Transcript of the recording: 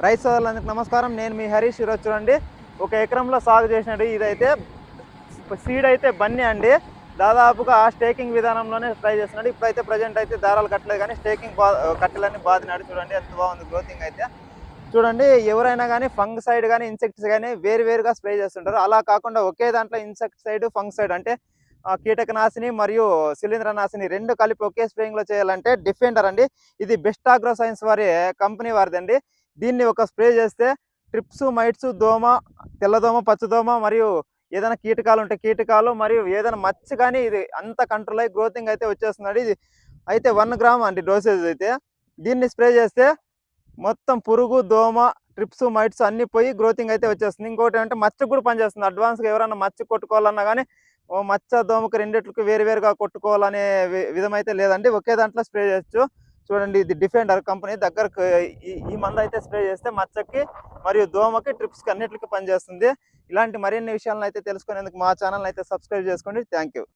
రైతు సోదరులందరికీ నమస్కారం. నేను మీ హరీష్ ఈరోజు చూడండి. ఒక ఎకరంలో సాగు చేసినట్టు ఇదైతే సీడ్ అయితే బన్నీ అండి. దాదాపుగా ఆ స్టేకింగ్ విధానంలోనే ట్రై చేస్తున్నాడు. ఇప్పుడైతే ప్రజెంట్ అయితే దారాలు కట్టలేదు కానీ స్టేకింగ్ బా కట్టెలన్నీ బాదినాడు చూడండి ఎంత బాగుంది గ్రోతింగ్ అయితే. చూడండి ఎవరైనా కానీ ఫంగసైడ్ కానీ ఇన్సెక్ట్స్ కానీ వేరు వేరుగా స్ప్రే చేస్తుంటారు. అలా కాకుండా ఒకే దాంట్లో ఇన్సెక్టిసైడ్ ఫంగసైడ్ అంటే కీటకనాశిని మరియు శిలీంద్రనాశిని రెండు కలిపి ఒకే స్ప్రేయింగ్లో చేయాలంటే డిఫెండర్ అండి. ఇది బెస్ట్ ఆగ్రో సైన్స్ వారి కంపెనీ వారిదండి. దీన్ని ఒక స్ప్రే చేస్తే ట్రిప్స్ మైట్స్ దోమ తెల్లదోమ పచ్చదోమ మరియు ఏదైనా కీటకాలు ఉంటే కీటకాలు మరియు ఏదైనా మచ్చ కానీ ఇది అంత కంట్రోల్ అయ్యి గ్రోతింగ్ అయితే వచ్చేస్తున్నాడు ఇది అయితే వన్ గ్రామ్ అండి డోసేజ్ అయితే. దీన్ని స్ప్రే చేస్తే మొత్తం పురుగు దోమ ట్రిప్స్ మైట్స్ అన్ని పోయి గ్రోతింగ్ అయితే వచ్చేస్తుంది. ఇంకోటి అంటే మచ్చకు కూడా పనిచేస్తుంది. అడ్వాన్స్గా ఎవరైనా మచ్చ కొట్టుకోవాలన్నా కానీ ఓ మచ్చ దోమకు రెండిట్లకి వేరు వేరుగా కొట్టుకోవాలనే విధమైతే విధం అయితే లేదండి. ఒకే దాంట్లో స్ప్రే చేయొచ్చు. చూడండి ఇది డిఫెండర్ కంపెనీ దగ్గరకు ఈ- ఈ మందు అయితే స్ప్రే చేస్తే మచ్చకి మరియు దోమకి ట్రిప్స్కి అన్నిటికీ పనిచేస్తుంది. ఇలాంటి మరిన్ని విషయాలను అయితే తెలుసుకునేందుకు మా ఛానల్ అయితే సబ్స్క్రైబ్ చేసుకోండి. Thank you.